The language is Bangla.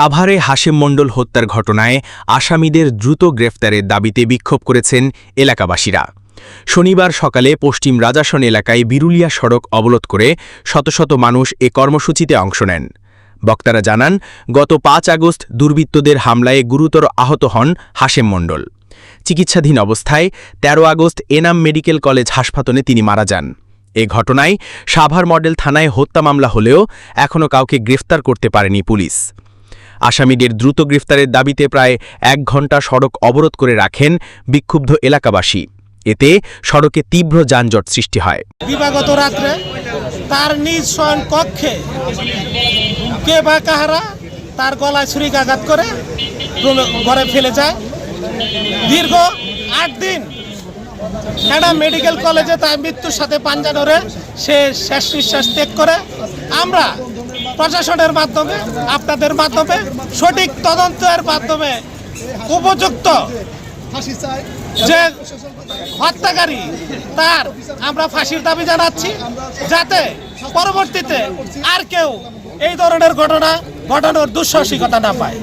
সাভারে হাশেম মণ্ডল হত্যার ঘটনায় আসামিদের দ্রুত গ্রেফতারের দাবিতে বিক্ষোভ করেছেন এলাকাবাসীরা। শনিবার সকালে পশ্চিম রাজাসন এলাকায় বিরুলিয়া সড়ক অবরোধ করে শত শত মানুষ এ কর্মসূচিতে অংশ নেন। বক্তারা জানান, গত পাঁচ আগস্ট দুর্বৃত্তদের হামলায় গুরুতর আহত হন হাশেম মণ্ডল চিকিৎসাধীন অবস্থায় ১৩ আগস্ট এনাম মেডিকেল কলেজ হাসপাতালে তিনি মারা যান। এ ঘটনায় সাভার মডেল থানায় হত্যা মামলা হলেও এখনও কাউকে গ্রেফতার করতে পারেনি পুলিশ। আসামিদের দ্রুত গ্রেফতারের দাবিতে প্রায় এক ঘণ্টা সড়ক অবরোধ করে রাখেন বিক্ষুব্ধ এলাকাবাসী। এতে সড়কে তীব্র যানজট সৃষ্টি হয়। দিবাগত রাত্রে তার নিজ স্বয়ং কক্ষে কে বা কাহারা তার গলায় ছুরিকাঘাত করে ঘরে ফেলে যায়। দীর্ঘ আট দিন ম্যাডাম মেডিকেল কলেজে তার মৃত্যুর সাথে পাঞ্জা ধরে সে শেষ নিঃশ্বাস ত্যাগ করে। আমরা প্রশাসনের মাধ্যমে, আপনাদের মাধ্যমে, সঠিক তদন্তের মাধ্যমে উপযুক্ত যে হত্যাকারী, তার আমরা ফাঁসির দাবি জানাচ্ছি, যাতে পরবর্তীতে আর কেউ এই ধরনের ঘটনা ঘটানোর দুঃসাহসিকতা না পায়।